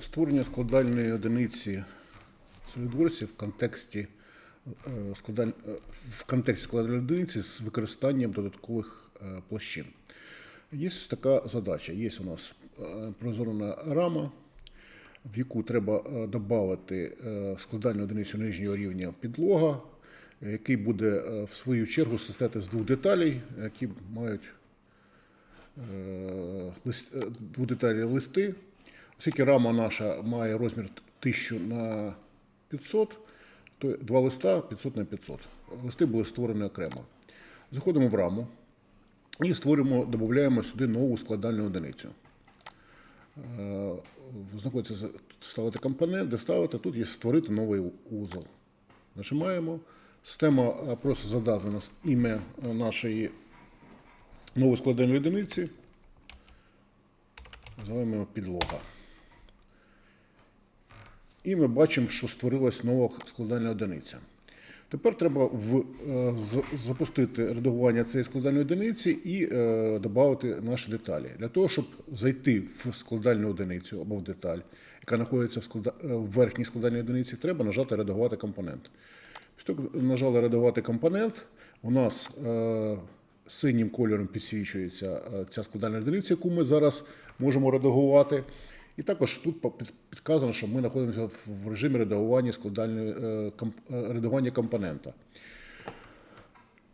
Створення складальної одиниці солідворці в контексті е, складаль... е, в контексті складальної одиниці з використанням додаткових е, площин. Є така задача. Є у нас прозорена рама, в яку треба додати складальну одиницю нижнього рівня підлога, який буде в свою чергу состояти з двох деталей, які мають е, дводетальні листи. Оскільки рама наша має розмір 1000 на 500, то два листа 500 на 500. Листи були створені окремо. Заходимо в раму і створюємо, додаємо сюди нову складальну одиницю. Е, Знаходиться за- ставити компонент, де ставити, тут є створити новий узол. Нажимаємо. Система е, просить задати нас ім'я нашої нової складальної одиниці. Називаємо його підлога. І ми бачимо, що створилась нова складальна одиниця. Тепер треба в, е, з- запустити редагування цієї складальної одиниці і е, додати наші деталі. Для того, щоб зайти в складальну одиницю або в деталь, яка знаходиться в, склада... е, в верхній складальній одиниці, треба нажати редагувати компонент. Після нажали редагувати компонент, у нас е, синім кольором підсвічується е, ця складальна одиниця, яку ми зараз можемо редагувати. І також тут підказано, що ми знаходимося в- режимі редагування складальної е, е, редагування компонента.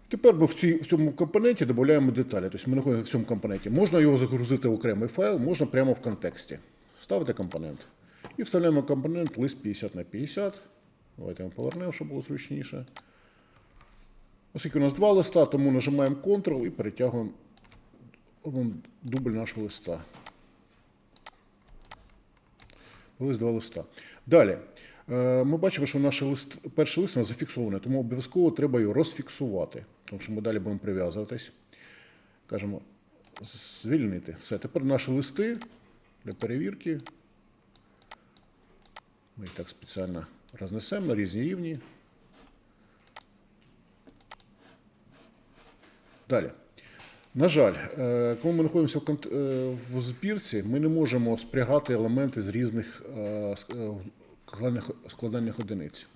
Тепер ми в, цій, в цьому компоненті додаємо деталі. Тобто ми знаходимося в цьому компоненті. Можна його загрузити в окремий файл, можна прямо в контексті. Ставити компонент. І вставляємо компонент лист 50 на 50. Давайте ми повернемо, щоб було зручніше. Оскільки у нас два листа, тому нажимаємо Ctrl і перетягуємо дубль нашого листа. Лист два листа. Далі. Е, Ми бачимо, що наш лист, перший лист у зафіксований, тому обов'язково треба його розфіксувати, тому що ми далі будемо прив'язуватись. Кажемо звільнити. Все. Тепер наші листи для перевірки. Ми їх так спеціально рознесемо на різні рівні. Далі. На жаль, е, коли ми знаходимося е, в збірці, ми не можемо спрягати елементи з різних е, ск- складальних, одиниць.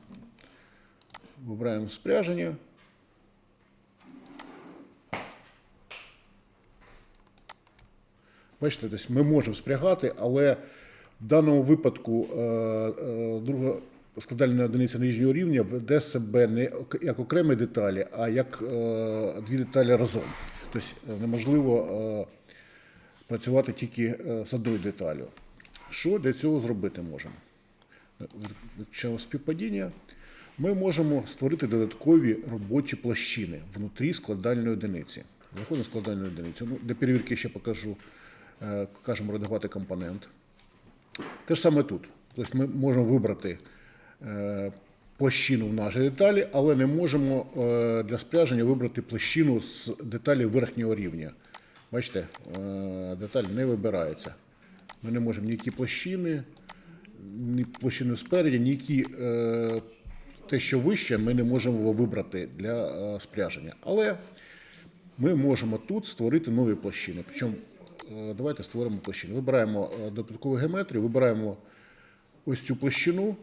Вибираємо спряження. Бачите, тобто ми можемо спрягати, але в даному випадку друга складальна одиниця нижнього рівня веде себе не як окремі деталі, а як дві деталі разом. Тобто е, неможливо е, працювати тільки е, з одною деталю. Що для цього зробити можемо? Вивчаємо співпадіння. Ми можемо створити додаткові робочі площини внутрі складальної одиниці. Заходимо в складальну одиницю. Ну, для перевірки ще покажу. Кажемо редагувати компонент. Те ж саме тут. Тобто ми можемо вибрати площину в нашій деталі, але не можемо е, для спряження вибрати площину з деталі верхнього рівня. Бачите, е, деталь не вибирається. Ми не можемо ніякі площини, ні площину спереді, ніякі е, те, що вище, ми не можемо вибрати для спряження. Але ми можемо тут створити нові площини. Причому давайте створимо площину. Вибираємо додаткову геометрію, вибираємо ось цю площину,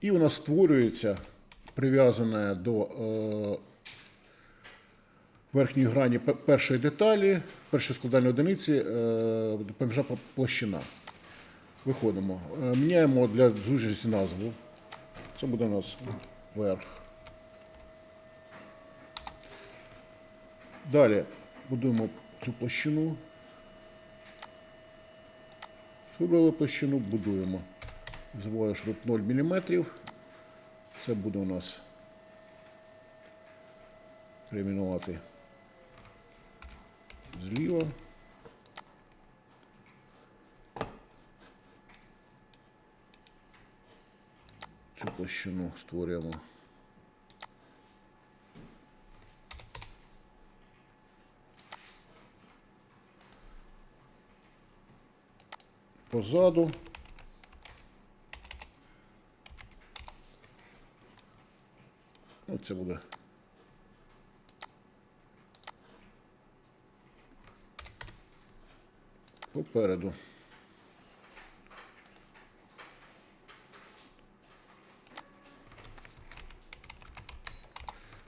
і вона створюється прив'язана до е, верхньої грані першої деталі, першої складальної одиниці, е, допоміжна п- площина. Виходимо. Е, Міняємо для зручності назву. Це буде у нас верх. Далі будуємо цю площину. Вибрали площину, будуємо. Що тут 0 мм. Це буде у нас перейменувати зліва. Цю площину створюємо. Позаду. Ну, це буде. Попереду.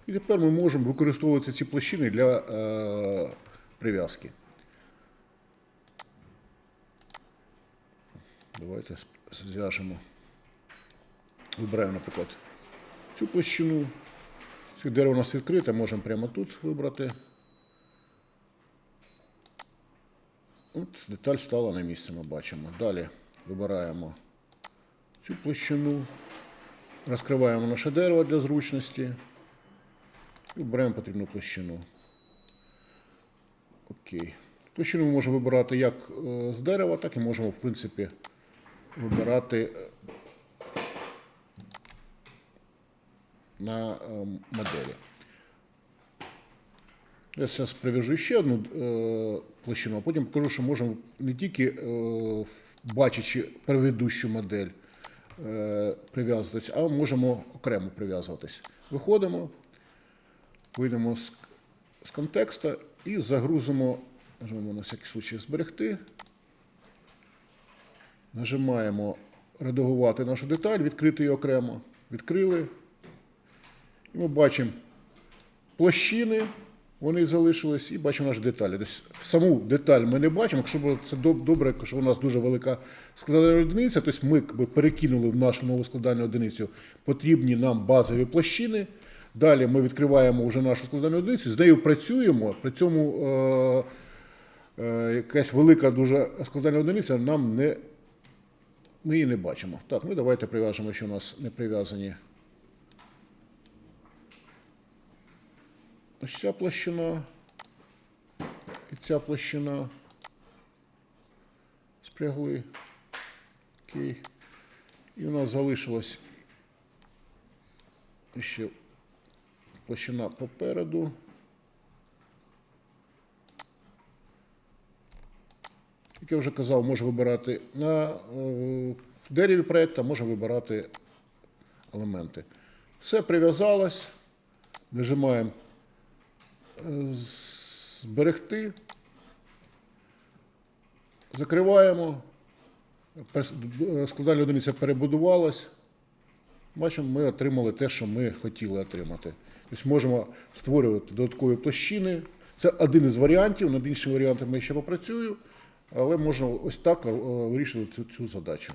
І тепер ми можемо використовувати ці площини для е, прив'язки. Давайте зв'яжемо. Вибираємо, наприклад цю площину. Це дерево у нас відкрите, можемо прямо тут вибрати. От деталь стала на місце, ми бачимо. Далі вибираємо цю площину, розкриваємо наше дерево для зручності і вибираємо потрібну площину. Окей. Площину ми можемо вибирати як е, з дерева, так і можемо, в принципі, вибирати е, на е, моделі. Я зараз прив'яжу ще одну е, площину, а потім покажу, що можемо не тільки е, бачачи предыдущу модель прив'язуватись, а можемо окремо прив'язуватись. Виходимо, вийдемо з, з контекста і загрузимо, нажмемо на всякий случай зберегти. Нажимаємо редагувати нашу деталь, відкрити її окремо. Відкрили. Ми бачимо площини, вони залишились, і бачимо наші деталі. Тобто саму деталь ми не бачимо. Якщо це добре, що у нас дуже велика складальна одиниця, тобто ми перекинули в нашу нову складальну одиницю потрібні нам базові площини. Далі ми відкриваємо вже нашу складальну одиницю, з нею працюємо. При цьому е, е, якась велика дуже складальна одиниця нам не. Ми її не бачимо. Так, ну давайте прив'яжемо, що у нас не прив'язані. Ось ця площина і ця площина спрягли. Окей. І у нас залишилась ще площина попереду. Як я вже казав, може вибирати на е, дереві проєкту, може вибирати елементи. Все прив'язалось. Нажимаємо зберегти. Закриваємо. Складальна одиниця перебудувалась. Бачимо, ми отримали те, що ми хотіли отримати. Тобто можемо створювати додаткові площини. Це один із варіантів. Над іншими варіантами я ще попрацюю, але можна ось так е, вирішувати цю, цю задачу.